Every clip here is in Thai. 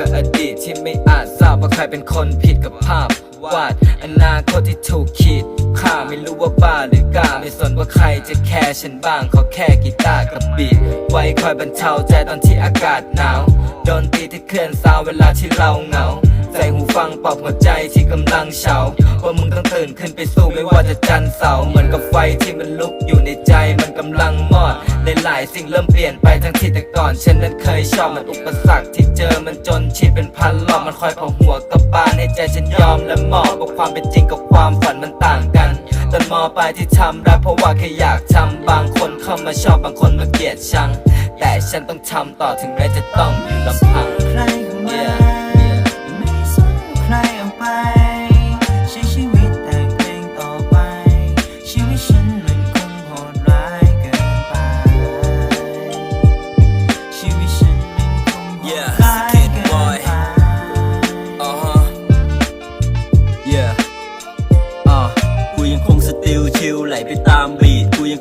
กับอดีตที่ไม่อาจทราบว่าใครเป็นคนผิดกับภาพวาดอนาคตที่ถูกขีดข้าไม่รู้ว่าบ้าหรือกล้าไม่สนว่าใครจะแคร์ฉันบ้างขอแค่กีตาร์กับบีทไว้คอยบรรเทาใจตอนที่อากาศหนาวดนตรีที่เคลื่อนซาวเวลาที่เราเหงาใส่หูฟังปอบหัวใจที่กำลังเฉาว่ามึงต้องตื่นขึ้นไปสู้ไม่ว่าจะจันทร์เสาร์เหมือนกับไฟที่มันลุกอยู่ในใจมันกำลังมอด หลายๆสิ่งเริ่มเปลี่ยนไปทั้งที่แต่ก่อนฉันนั้นเคยชอบมันอุปสรรคที่เจอมันจนชีพเป็นพันรอบมันคอยเผาหัวกับบานให้ใจฉันยอมและมอบว่าความเป็นจริงกับความฝันมันต่างกันตอนมอปลายที่ทำรักเพราะว่าแค่อยากทำบางคนเข้ามาชอบบางคนมาเกลียดชัง แต่ฉันต้องทำต่อถึงแม้จะต้องอยู่ลำพัง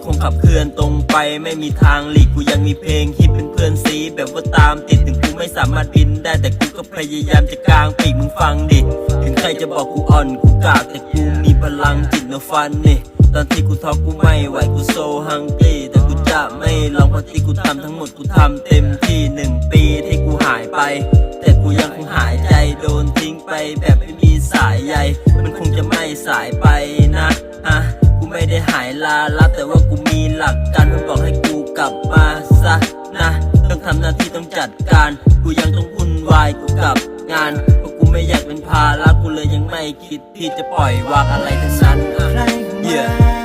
คงขับเคลื่อนตรงไป ไม่มีทางหลีกกูยังมีเพลงฮิตเป็นเพื่อนซีแบบว่าตามติดถึงกูไม่สามารถบินได้แต่กูก็พยายามจะกลางปีกมึงฟังดิถึงใครจะบอกกูอ่อนกูกากแต่กูมีพลังจิตเนอะฟันนี่ตอนที่กูท้อกูไม่ไหวกูโซฮังกี้แต่กูจะไม่ลองเพราะที่กูทำทั้งหมดกูทำเต็มที่หนึ่งปีที่กูหายไป แต่กูยังคงหายใจโดนทิ้งไปแบบไม่มีสายใยมันคงจะไม่สายไปนะฮะ ไม่ได้หายลาลับแต่ว่ากูมีหลักการมึงบอกให้กูกลับมาซะนะต้องทำหน้าที่ต้องจัดการ กูยังต้องวุ่นวายกูกับงานเพราะกูไม่อยากเป็นภาระกูเลยยังไม่คิดที่จะปล่อยวางอะไรทั้งนั้นอะใครมา Yeah